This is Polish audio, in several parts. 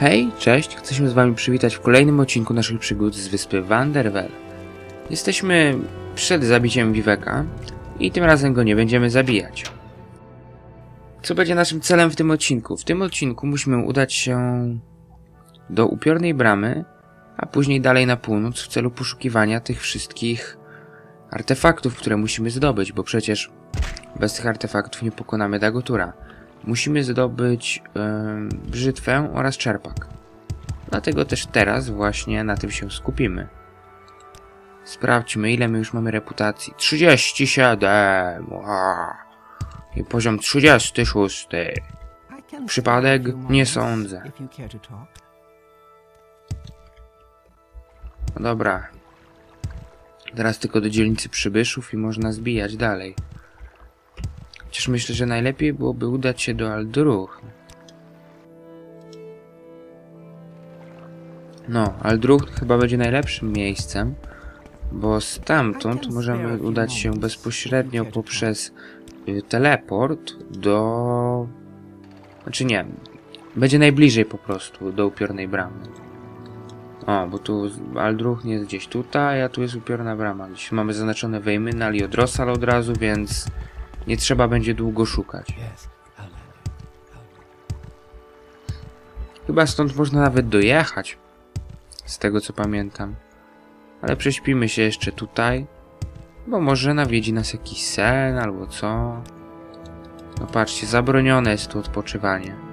Hej, cześć, się z wami przywitać w kolejnym odcinku naszych przygód z wyspy Vanderwell. Jesteśmy przed zabiciem Viveka i tym razem go nie będziemy zabijać. Co będzie naszym celem w tym odcinku? W tym odcinku musimy udać się do upiornej bramy, a później dalej na północ w celu poszukiwania tych wszystkich artefaktów, które musimy zdobyć, bo przecież bez tych artefaktów nie pokonamy Dagotura. Musimy zdobyć em, brzytwę oraz czerpak. Dlatego też teraz właśnie na tym się skupimy. Sprawdźmy, ile my już mamy reputacji. 37! Wow. I poziom 36. Przypadek? Nie sądzę. No dobra. Teraz tylko do dzielnicy przybyszów i można zbijać dalej. Chociaż myślę, że najlepiej byłoby udać się do Aldruch. No, Aldruch chyba będzie najlepszym miejscem, bo stamtąd możemy udać się bezpośrednio poprzez y, teleport do... Znaczy nie, będzie najbliżej po prostu do upiornej bramy. O, bo tu Aldruch nie jest gdzieś tutaj, a tu jest upiorna brama. Gdzieś mamy zaznaczone Weymynal i Odrosal od razu, więc nie trzeba będzie długo szukać. Chyba stąd można nawet dojechać. Z tego co pamiętam. Ale prześpimy się jeszcze tutaj. Bo może nawiedzi nas jakiś sen albo co. No patrzcie, zabronione jest tu odpoczywanie.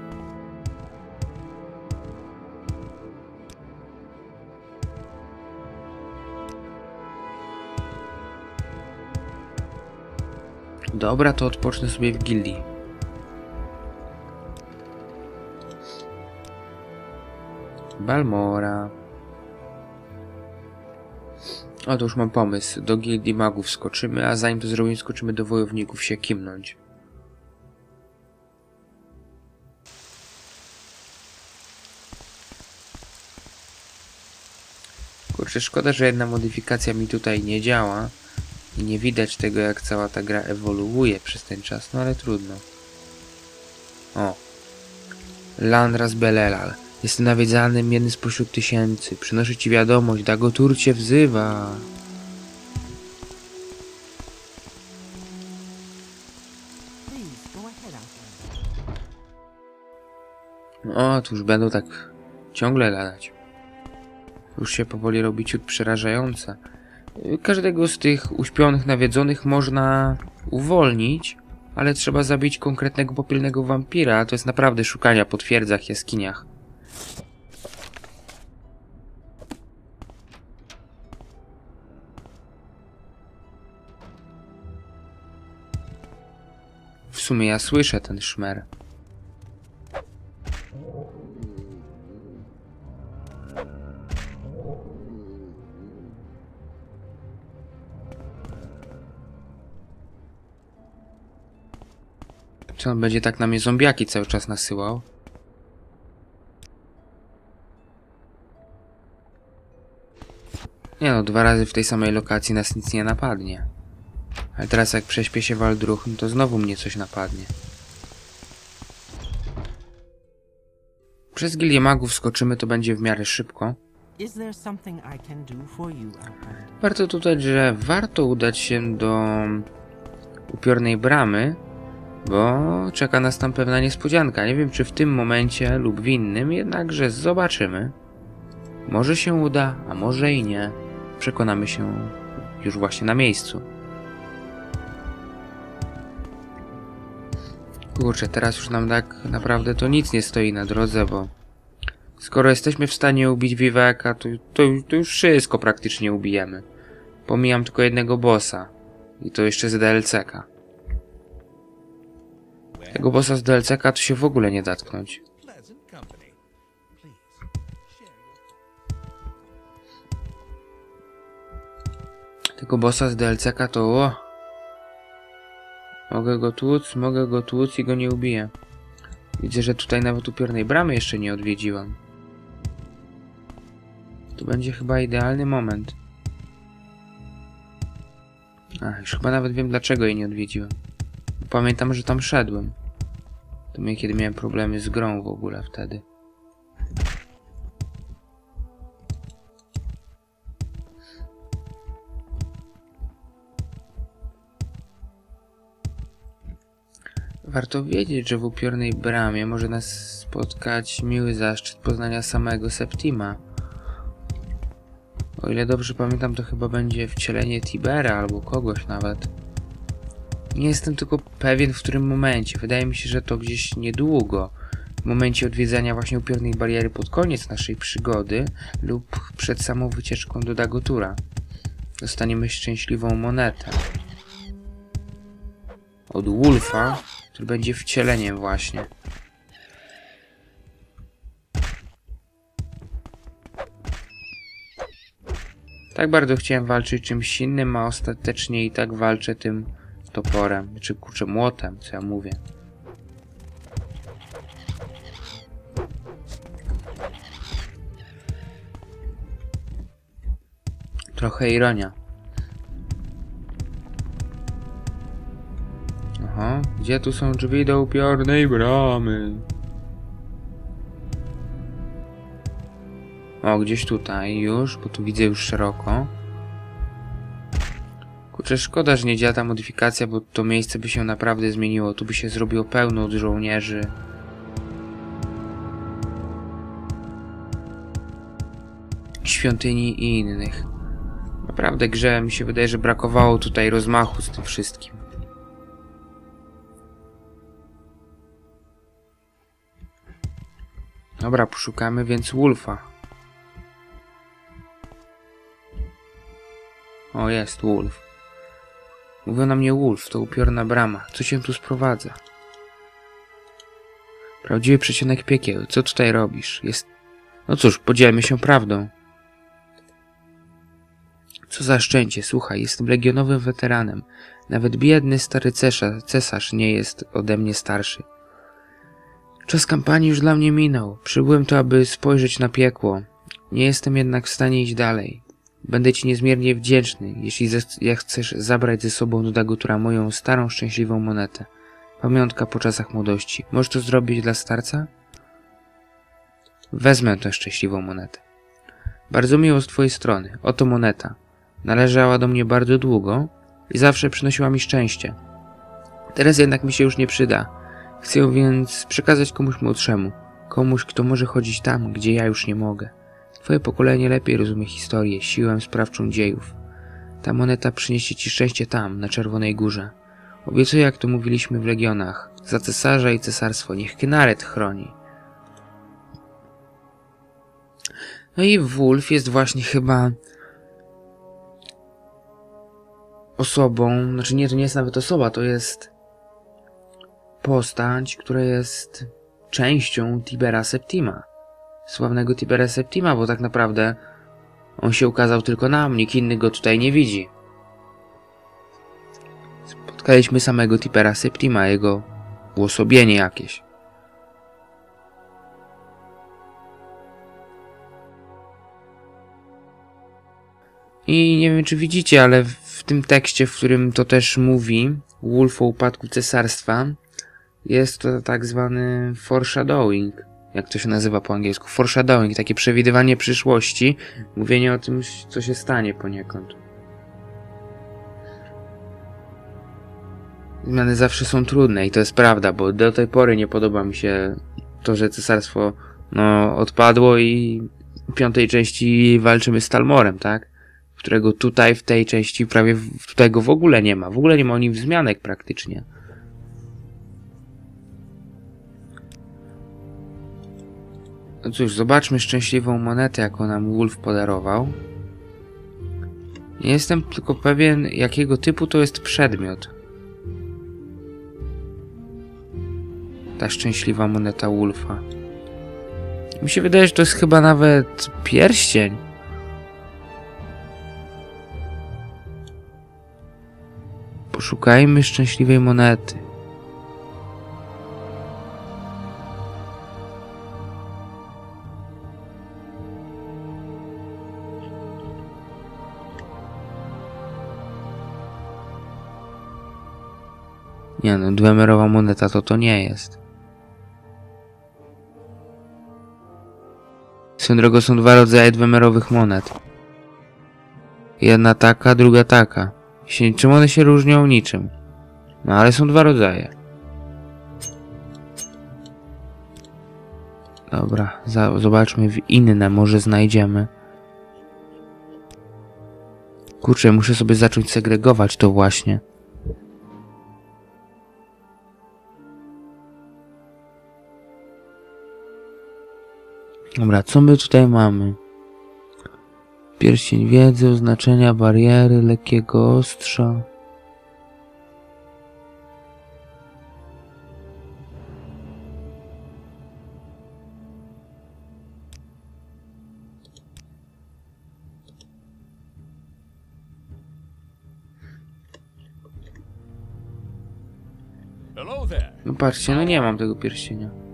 Dobra, to odpocznę sobie w gildii. Balmora. O, to już mam pomysł. Do gildii magów skoczymy, a zanim to zrobimy, skoczymy do wojowników się kimnąć. Kurczę, szkoda, że jedna modyfikacja mi tutaj nie działa. I nie widać tego, jak cała ta gra ewoluuje przez ten czas, no ale trudno. O. Landras Belelal. Jestem nawiedzanym jednym spośród tysięcy. Przynoszę ci wiadomość, Dagotur cię wzywa. O, tu już będą tak ciągle ladać. Już się powoli robi ciut przerażające. Każdego z tych uśpionych, nawiedzonych można uwolnić, ale trzeba zabić konkretnego popilnego wampira, to jest naprawdę szukania po twierdzach, jaskiniach. W sumie ja słyszę ten szmer. Czy on będzie tak na mnie zombiaki cały czas nasyłał? Nie no, dwa razy w tej samej lokacji nas nic nie napadnie. Ale teraz jak prześpię się Waldruch, no to znowu mnie coś napadnie. Przez gilię magów skoczymy, to będzie w miarę szybko. Warto dodać, że warto udać się do upiornej bramy, bo czeka nas tam pewna niespodzianka. Nie wiem, czy w tym momencie lub w innym, jednakże zobaczymy. Może się uda, a może i nie. Przekonamy się już właśnie na miejscu. Kurczę, teraz już nam tak naprawdę to nic nie stoi na drodze, bo skoro jesteśmy w stanie ubić Viveka, to, to, to już wszystko praktycznie ubijemy. Pomijam tylko jednego bossa. I to jeszcze z DLC-ka. Tego bossa z DLC-ka to się w ogóle nie dotknąć. Tego bossa z DLC-ka to o! Mogę go tłuc, mogę go tłuc i go nie ubiję. Widzę, że tutaj nawet upiornej bramy jeszcze nie odwiedziłam. To będzie chyba idealny moment. A, już chyba nawet wiem dlaczego jej nie odwiedziłem pamiętam, że tam szedłem. To mnie kiedy miałem problemy z grą w ogóle wtedy. Warto wiedzieć, że w upiornej bramie może nas spotkać miły zaszczyt poznania samego Septima. O ile dobrze pamiętam, to chyba będzie wcielenie Tibera albo kogoś nawet. Nie jestem tylko pewien w którym momencie. Wydaje mi się, że to gdzieś niedługo. W momencie odwiedzania właśnie upiornej bariery pod koniec naszej przygody lub przed samą wycieczką do Dagotura. Dostaniemy szczęśliwą monetę. Od Wolfa, który będzie wcieleniem właśnie. Tak bardzo chciałem walczyć czymś innym, a ostatecznie i tak walczę tym toporem, czy kurczę młotem, co ja mówię. Trochę ironia. Aha, gdzie tu są drzwi do upiornej bramy? O, gdzieś tutaj już, bo tu widzę już szeroko. Kurczę, szkoda, że nie działa ta modyfikacja, bo to miejsce by się naprawdę zmieniło. Tu by się zrobiło pełno od żołnierzy. Świątyni i innych. Naprawdę grze mi się wydaje, że brakowało tutaj rozmachu z tym wszystkim. Dobra, poszukamy więc Wolfa. O, jest Wolf. Mówią na mnie Wolf, to upiorna brama. Co się tu sprowadza? Prawdziwy przecinek piekieł. Co tutaj robisz? Jest... No cóż, podzielmy się prawdą. Co za szczęście, słuchaj, jestem legionowym weteranem. Nawet biedny stary cesarz, cesarz nie jest ode mnie starszy. Czas kampanii już dla mnie minął. Przybyłem tu, aby spojrzeć na piekło. Nie jestem jednak w stanie iść dalej. Będę ci niezmiernie wdzięczny, jeśli jak chcesz zabrać ze sobą do Dagotura moją starą, szczęśliwą monetę. Pamiątka po czasach młodości. Możesz to zrobić dla starca? Wezmę tę szczęśliwą monetę. Bardzo miło z twojej strony. Oto moneta. Należała do mnie bardzo długo i zawsze przynosiła mi szczęście. Teraz jednak mi się już nie przyda. Chcę ją więc przekazać komuś młodszemu. Komuś, kto może chodzić tam, gdzie ja już nie mogę. Twoje pokolenie lepiej rozumie historię, siłę sprawczą dziejów. Ta moneta przyniesie ci szczęście tam, na Czerwonej Górze. Obiecuję, jak to mówiliśmy w Legionach, za cesarza i cesarstwo, niech Knaret chroni. No i Wolf jest właśnie chyba osobą, znaczy nie, to nie jest nawet osoba, to jest postać, która jest częścią Tibera Septima. Sławnego Tibera Septima, bo tak naprawdę on się ukazał tylko nam, nikt inny go tutaj nie widzi. Spotkaliśmy samego Tibera Septima, jego uosobienie jakieś. I nie wiem, czy widzicie, ale w tym tekście, w którym to też mówi, Wolf o upadku cesarstwa, jest to tak zwany foreshadowing. Jak to się nazywa po angielsku? Foreshadowing, takie przewidywanie przyszłości, mówienie o tym, co się stanie poniekąd. Zmiany zawsze są trudne i to jest prawda, bo do tej pory nie podoba mi się to, że cesarstwo no, odpadło i w piątej części walczymy z Talmorem, tak? Którego tutaj w tej części prawie tutaj go w ogóle nie ma. W ogóle nie ma o nim wzmianek praktycznie. Cóż, zobaczmy szczęśliwą monetę, jaką nam Wolf podarował. Nie jestem tylko pewien, jakiego typu to jest przedmiot. Ta szczęśliwa moneta Wolfa. Mi się wydaje, że to jest chyba nawet pierścień. Poszukajmy szczęśliwej monety. no dwemerowa moneta to to nie jest. Swoją są dwa rodzaje dwemerowych monet. Jedna taka, druga taka. Się, czym one się różnią? Niczym. No ale są dwa rodzaje. Dobra, za, zobaczmy w inne, może znajdziemy. Kurczę, muszę sobie zacząć segregować to właśnie. Dobra, co my tutaj mamy? Pierścień wiedzy, oznaczenia bariery, lekkiego ostrza. No patrzcie, no nie mam tego pierścienia.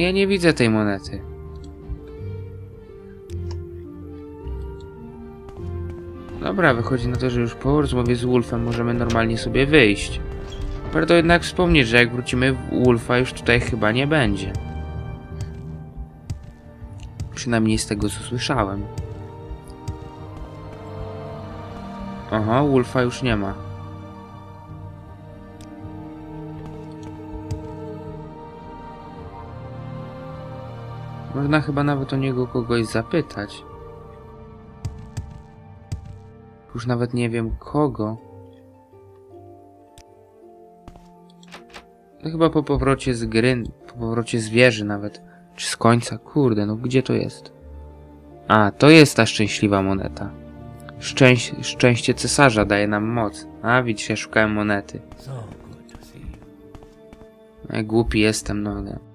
Ja nie widzę tej monety. Dobra, wychodzi na to, że już po rozmowie z Wolfem możemy normalnie sobie wyjść. Warto jednak wspomnieć, że jak wrócimy, Wolfa już tutaj chyba nie będzie. Przynajmniej z tego, co słyszałem. Aha, Wolfa już nie ma. Można chyba nawet o niego kogoś zapytać. Już nawet nie wiem kogo. No chyba po powrocie z gry, po powrocie z wieży nawet. Czy z końca, kurde, no gdzie to jest? A, to jest ta szczęśliwa moneta. Szczęś, szczęście cesarza daje nam moc. A, widzisz, ja szukałem monety. Jak głupi jestem, no ale...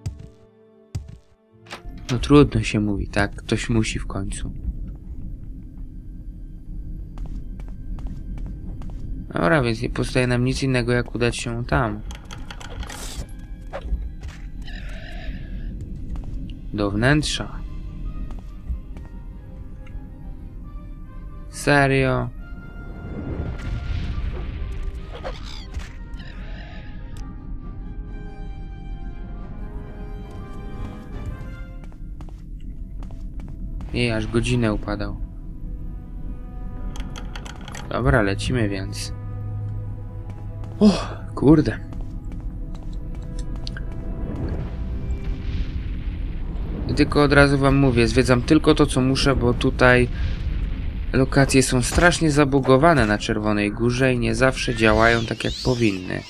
No trudno się mówi, tak? Ktoś musi w końcu. Dobra, więc nie pozostaje nam nic innego, jak udać się tam. Do wnętrza. Serio? Jej, aż godzinę upadał. Dobra, lecimy więc. O, kurde. Tylko od razu wam mówię, zwiedzam tylko to, co muszę, bo tutaj lokacje są strasznie zabugowane na Czerwonej Górze i nie zawsze działają tak, jak powinny.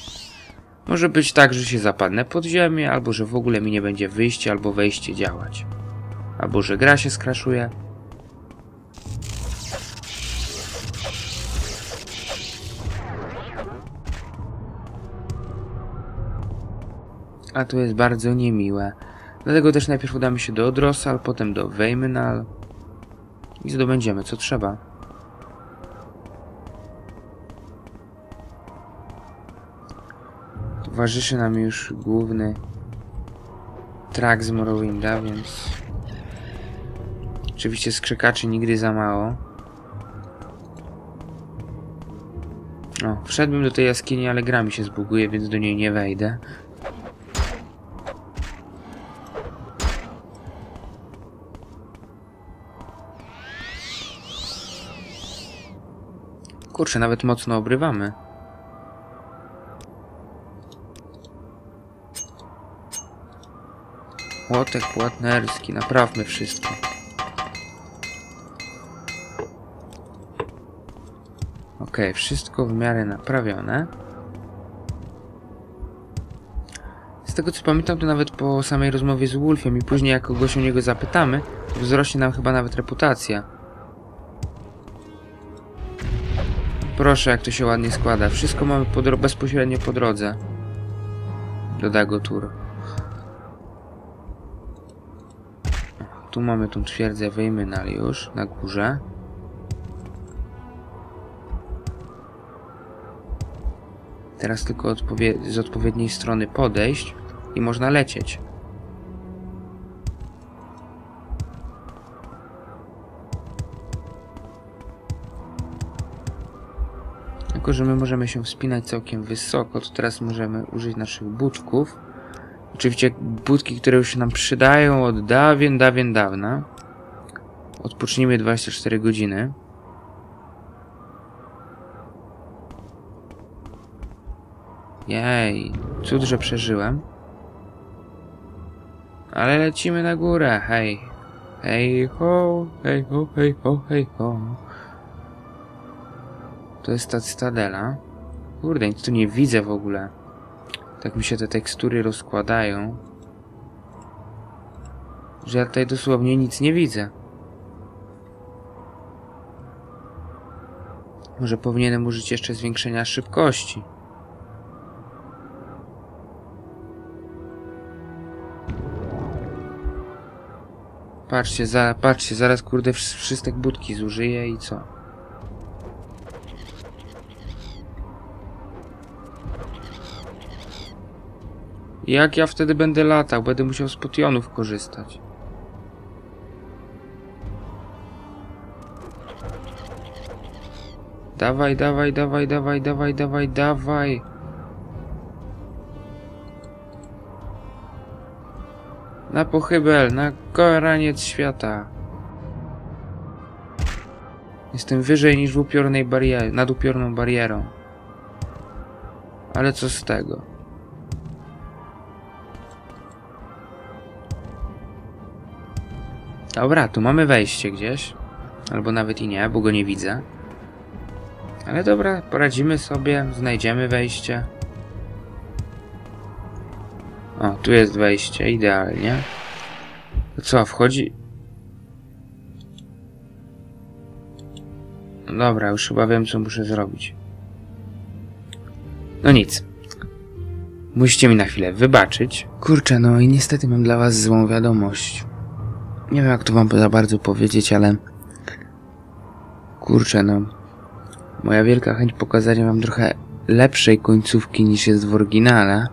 Może być tak, że się zapadnę pod ziemię, albo że w ogóle mi nie będzie wyjście albo wejście działać. Albo że gra się skraszuje. A to jest bardzo niemiłe. Dlatego też najpierw udamy się do Odrosal, potem do Weymynal i zdobędziemy co trzeba. Towarzyszy nam już główny trak z Morrowinda, więc oczywiście skrzykaczy nigdy za mało. O, wszedłbym do tej jaskini, ale gra mi się zbuguje, więc do niej nie wejdę. Kurczę, nawet mocno obrywamy. Łotek płatnerski, naprawmy wszystko. Ok, wszystko w miarę naprawione. Z tego co pamiętam, to nawet po samej rozmowie z Wolfem i później jak kogoś o niego zapytamy, wzrośnie nam chyba nawet reputacja. Proszę, jak to się ładnie składa. Wszystko mamy po bezpośrednio po drodze. Do Dagotur. Tu mamy tą twierdzę Weymynal już, na górze. Teraz tylko odpowie z odpowiedniej strony podejść i można lecieć. Tylko, że my możemy się wspinać całkiem wysoko, to teraz możemy użyć naszych budków. Oczywiście budki, które już się nam przydają od dawien, dawien dawna. Odpocznijmy 24 godziny. Jej, cud, że przeżyłem. Ale lecimy na górę, hej. Hej ho, hej ho, hej ho, hej ho. To jest ta cytadela. Kurde, nic tu nie widzę w ogóle. Tak mi się te tekstury rozkładają. Że ja tutaj dosłownie nic nie widzę. Może powinienem użyć jeszcze zwiększenia szybkości. Patrzcie, za, patrzcie, zaraz kurde wsz- wszystek budki zużyję i co? Jak ja wtedy będę latał? Będę musiał z potionów korzystać. Dawaj, dawaj, dawaj, dawaj, dawaj, dawaj, dawaj. Na pochybel, na koraniec świata. Jestem wyżej niż w upiornej barierze, nad upiorną barierą. Ale co z tego? Dobra, tu mamy wejście gdzieś. Albo nawet i nie, bo go nie widzę. Ale dobra, poradzimy sobie, znajdziemy wejście. O, tu jest wejście, idealnie. To co, wchodzi... No Dobra, już chyba wiem, co muszę zrobić. No nic. Musicie mi na chwilę wybaczyć. Kurczę, no i niestety mam dla was złą wiadomość. Nie wiem, jak to wam za bardzo powiedzieć, ale... Kurczę, no... Moja wielka chęć pokazania wam trochę lepszej końcówki niż jest w oryginale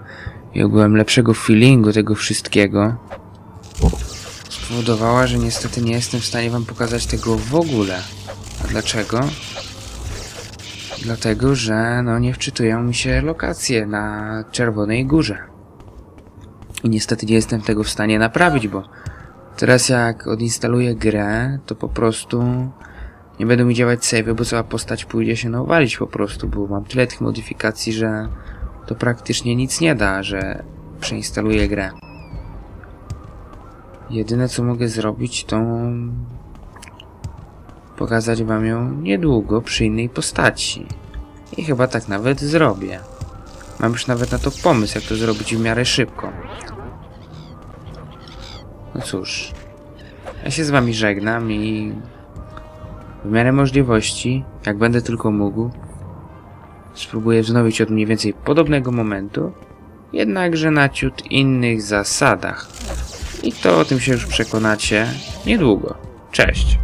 i lepszego feelingu tego wszystkiego spowodowała, że niestety nie jestem w stanie wam pokazać tego w ogóle. A dlaczego? Dlatego, że no nie wczytują mi się lokacje na Czerwonej Górze. I niestety nie jestem tego w stanie naprawić, bo teraz jak odinstaluję grę, to po prostu nie będą mi działać save, bo cała postać pójdzie się nawalić po prostu, bo mam tyle tych modyfikacji, że to praktycznie nic nie da, że przeinstaluję grę. Jedyne co mogę zrobić to pokazać wam ją niedługo przy innej postaci. I chyba tak nawet zrobię. Mam już nawet na to pomysł, jak to zrobić w miarę szybko. No cóż, ja się z wami żegnam i w miarę możliwości, jak będę tylko mógł, spróbuję wznowić od mniej więcej podobnego momentu, jednakże na ciut innych zasadach. I to o tym się już przekonacie niedługo. Cześć!